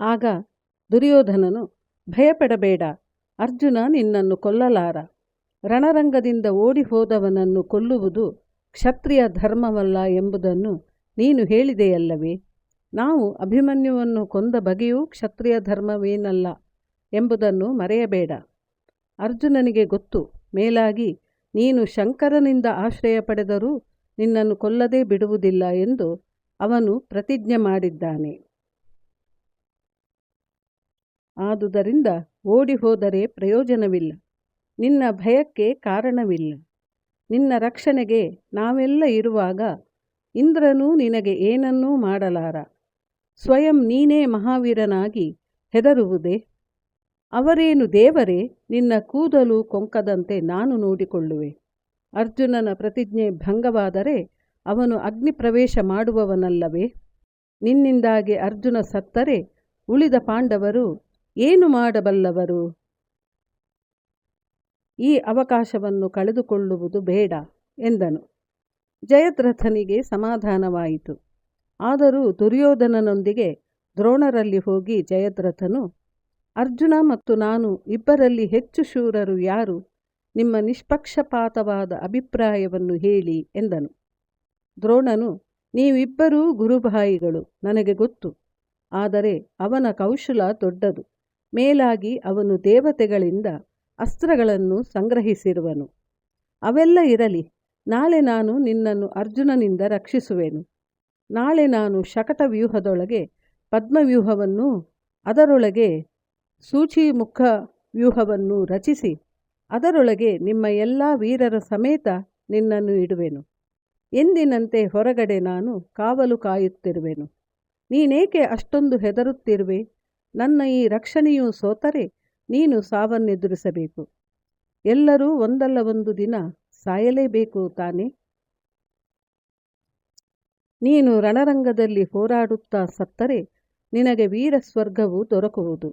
ಆಗ ದುರ್ಯೋಧನನು, ಭಯಪಡಬೇಡ, ಅರ್ಜುನ ನಿನ್ನನ್ನು ಕೊಲ್ಲಲಾರ. ರಣರಂಗದಿಂದ ಓಡಿ ಹೋದವನನ್ನು ಕೊಲ್ಲುವುದು ಕ್ಷತ್ರಿಯ ಧರ್ಮವಲ್ಲ ಎಂಬುದನ್ನು ನೀನು ಹೇಳಿದೆಯಲ್ಲವೇ? ನಾವು ಅಭಿಮನ್ಯುವನ್ನು ಕೊಂದ ಬಗೆಯೂ ಕ್ಷತ್ರಿಯ ಧರ್ಮವೇನಲ್ಲ ಎಂಬುದನ್ನು ಮರೆಯಬೇಡ. ಅರ್ಜುನನಿಗೆ ಗೊತ್ತು, ಮೇಲಾಗಿ ನೀನು ಶಂಕರನಿಂದ ಆಶ್ರಯ ಪಡೆದರೂ ನಿನ್ನನ್ನು ಕೊಲ್ಲದೇ ಬಿಡುವುದಿಲ್ಲ ಎಂದು ಅವನು ಪ್ರತಿಜ್ಞೆ ಮಾಡಿದ್ದಾನೆ. ಆದುದರಿಂದ ಓಡಿಹೋದರೆ ಪ್ರಯೋಜನವಿಲ್ಲ. ನಿನ್ನ ಭಯಕ್ಕೆ ಕಾರಣವಿಲ್ಲ. ನಿನ್ನ ರಕ್ಷಣೆಗೆ ನಾವೆಲ್ಲ ಇರುವಾಗ ಇಂದ್ರನೂ ನಿನಗೆ ಏನನ್ನೂ ಮಾಡಲಾರ. ಸ್ವಯಂ ನೀನೇ ಮಹಾವೀರನಾಗಿ ಹೆದರುವುದೇ? ಅವರೇನು ದೇವರೇ? ನಿನ್ನ ಕೂದಲು ಕೊಂಕದಂತೆ ನಾನು ನೋಡಿಕೊಳ್ಳುವೆ. ಅರ್ಜುನನ ಪ್ರತಿಜ್ಞೆ ಭಂಗವಾದರೆ ಅವನು ಅಗ್ನಿ ಪ್ರವೇಶ ಮಾಡುವವನಲ್ಲವೇ? ನಿನ್ನಿಂದಾಗಿ ಅರ್ಜುನ ಸತ್ತರೆ ಉಳಿದ ಪಾಂಡವರು ಏನು ಮಾಡಬಲ್ಲವರು? ಈ ಅವಕಾಶವನ್ನು ಕಳೆದುಕೊಳ್ಳುವುದು ಬೇಡ, ಎಂದನು. ಜಯದ್ರಥನಿಗೆ ಸಮಾಧಾನವಾಯಿತು. ಆದರೂ ದುರ್ಯೋಧನನೊಂದಿಗೆ ದ್ರೋಣರಲ್ಲಿ ಹೋಗಿ ಜಯದ್ರಥನು, ಅರ್ಜುನ ಮತ್ತು ನಾನು ಇಬ್ಬರಲ್ಲಿ ಹೆಚ್ಚು ಶೂರರು ಯಾರು? ನಿಮ್ಮ ನಿಷ್ಪಕ್ಷಪಾತವಾದ ಅಭಿಪ್ರಾಯವನ್ನು ಹೇಳಿ, ಎಂದನು. ದ್ರೋಣನು, ನೀವಿಬ್ಬರೂ ಗುರುಭಾಯಿಗಳು ನನಗೆ ಗೊತ್ತು. ಆದರೆ ಅವನ ಕೌಶಲ ದೊಡ್ಡದು. ಮೇಲಾಗಿ ಅವನು ದೇವತೆಗಳಿಂದ ಅಸ್ತ್ರಗಳನ್ನು ಸಂಗ್ರಹಿಸಿರುವನು. ಅವೆಲ್ಲ ಇರಲಿ, ನಾಳೆ ನಾನು ನಿನ್ನನ್ನು ಅರ್ಜುನನಿಂದ ರಕ್ಷಿಸುವೆನು. ನಾಳೆ ನಾನು ಶಕಟ ವ್ಯೂಹದೊಳಗೆ ಪದ್ಮವ್ಯೂಹವನ್ನು ಅದರೊಳಗೆ ಸೂಚಿಮುಖ ವ್ಯೂಹವನ್ನು ರಚಿಸಿ, ಅದರೊಳಗೆ ನಿಮ್ಮ ಎಲ್ಲ ವೀರರ ಸಮೇತ ನಿನ್ನನ್ನು ಇಡುವೆನು. ಎಂದಿನಂತೆ ಹೊರಗಡೆ ನಾನು ಕಾವಲು ಕಾಯುತ್ತಿರುವೆನು. ನೀನೇಕೆ ಅಷ್ಟೊಂದು ಹೆದರುತ್ತಿರುವೆ? ನನ್ನ ಈ ರಕ್ಷಣೆಯು ಸೋತರೆ ನೀನು ಸಾವನ್ನೆದುರಿಸಬೇಕು. ಎಲ್ಲರೂ ಒಂದಲ್ಲ ಒಂದು ದಿನ ಸಾಯಲೇಬೇಕು ತಾನೆ. ನೀನು ರಣರಂಗದಲ್ಲಿ ಹೋರಾಡುತ್ತಾ ಸತ್ತರೆ ನಿನಗೆ ವೀರ ಸ್ವರ್ಗವು ದೊರಕುವುದು.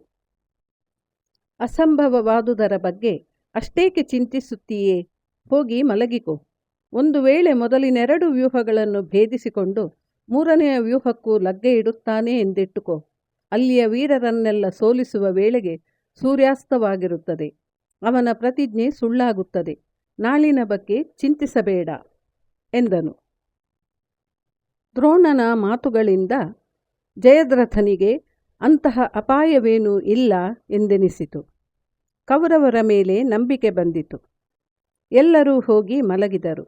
ಅಸಂಭವವಾದುದರ ಬಗ್ಗೆ ಅಷ್ಟೇಕೆ ಚಿಂತಿಸುತ್ತೀಯೇ? ಹೋಗಿ ಮಲಗಿಕೋ. ಒಂದು ವೇಳೆ ಮೊದಲಿನೆರಡು ವ್ಯೂಹಗಳನ್ನು ಭೇದಿಸಿಕೊಂಡು ಮೂರನೆಯ ವ್ಯೂಹಕ್ಕೂ ಲಗ್ಗೆ ಇಡುತ್ತಾನೆ ಎಂದಿಟ್ಟುಕೋ. ಅಲ್ಲಿಯ ವೀರರನ್ನೆಲ್ಲ ಸೋಲಿಸುವ ವೇಳೆಗೆ ಸೂರ್ಯಾಸ್ತವಾಗಿರುತ್ತದೆ. ಅವನ ಪ್ರತಿಜ್ಞೆ ಸುಳ್ಳಾಗುತ್ತದೆ. ನಾಳಿನ ಬಗ್ಗೆ ಚಿಂತಿಸಬೇಡ, ಎಂದನು. ದ್ರೋಣನ ಮಾತುಗಳಿಂದ ಜಯದ್ರಥನಿಗೆ ಅಂತಹ ಅಪಾಯವೇನೂ ಇಲ್ಲ ಎಂದೆನಿಸಿತು. ಕೌರವರ ಮೇಲೆ ನಂಬಿಕೆ ಬಂದಿತು. ಎಲ್ಲರೂ ಹೋಗಿ ಮಲಗಿದರು.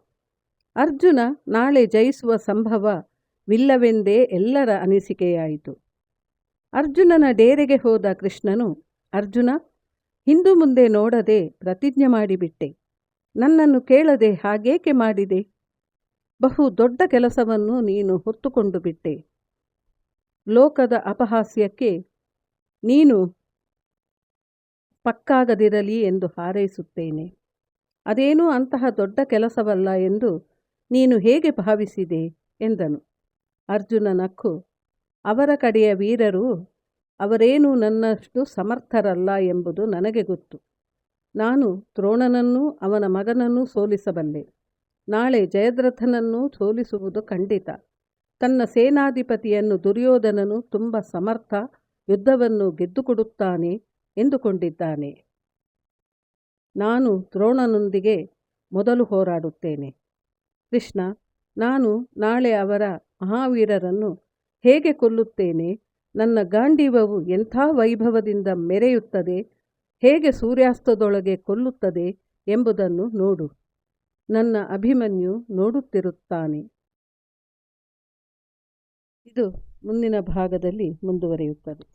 ಅರ್ಜುನ ನಾಳೆ ಜಯಿಸುವ ಸಂಭವವಿಲ್ಲವೆಂದೇ ಎಲ್ಲರ ಅನಿಸಿಕೆಯಾಯಿತು. ಅರ್ಜುನನ ಡೇರೆಗೆ ಹೋದ ಕೃಷ್ಣನು, ಅರ್ಜುನ, ಹಿಂದು ಮುಂದೆ ನೋಡದೆ ಪ್ರತಿಜ್ಞೆ ಮಾಡಿಬಿಟ್ಟೆ. ನನ್ನನ್ನು ಕೇಳದೆ ಹಾಗೇಕೆ ಮಾಡಿದೆ? ಬಹು ದೊಡ್ಡ ಕೆಲಸವನ್ನು ನೀನು ಹೊತ್ತುಕೊಂಡು ಬಿಟ್ಟೆ. ಲೋಕದ ಅಪಹಾಸ್ಯಕ್ಕೆ ನೀನು ಪಕ್ಕಾಗದಿರಲಿ ಎಂದು ಹಾರೈಸುತ್ತೇನೆ. ಅದೇನೂ ಅಂತಹ ದೊಡ್ಡ ಕೆಲಸವಲ್ಲ ಎಂದು ನೀನು ಹೇಗೆ ಭಾವಿಸಿದೆ? ಎಂದನು. ಅರ್ಜುನ ನಕ್ಕು ಅವರ ಕಡೆಯ ವೀರರು, ಅವರೇನು ನನ್ನಷ್ಟು ಸಮರ್ಥರಲ್ಲ ಎಂಬುದು ನನಗೆ ಗೊತ್ತು. ನಾನು ದ್ರೋಣನನ್ನೂ ಅವನ ಮಗನನ್ನೂ ಸೋಲಿಸಬಲ್ಲೆ. ನಾಳೆ ಜಯದ್ರಥನನ್ನೂ ಸೋಲಿಸುವುದು ಖಂಡಿತ. ತನ್ನ ಸೇನಾಧಿಪತಿಯನ್ನು ದುರ್ಯೋಧನನು ತುಂಬ ಸಮರ್ಥ ಯುದ್ಧವನ್ನು ಗೆದ್ದುಕೊಡುತ್ತಾನೆ ಎಂದುಕೊಂಡಿದ್ದಾನೆ. ನಾನು ದ್ರೋಣನೊಂದಿಗೆ ಮೊದಲು ಹೋರಾಡುತ್ತೇನೆ. ಕೃಷ್ಣ, ನಾನು ನಾಳೆ ಅವರ ಮಹಾವೀರರನ್ನು ಹೇಗೆ ಕೊಲ್ಲುತ್ತೇನೆ? ನನ್ನ ಗಾಂಡೀವವು ಎಂಥ ವೈಭವದಿಂದ ಮೆರೆಯುತ್ತದೆ? ಹೇಗೆ ಸೂರ್ಯಾಸ್ತದೊಳಗೆ ಕೊಲ್ಲುತ್ತದೆ ಎಂಬುದನ್ನು ನೋಡು. ನನ್ನ ಅಭಿಮನ್ಯು ನೋಡುತ್ತಿರುತ್ತಾನೆ. ಇದು ಮುಂದಿನ ಭಾಗದಲ್ಲಿ ಮುಂದುವರಿಯುತ್ತದೆ.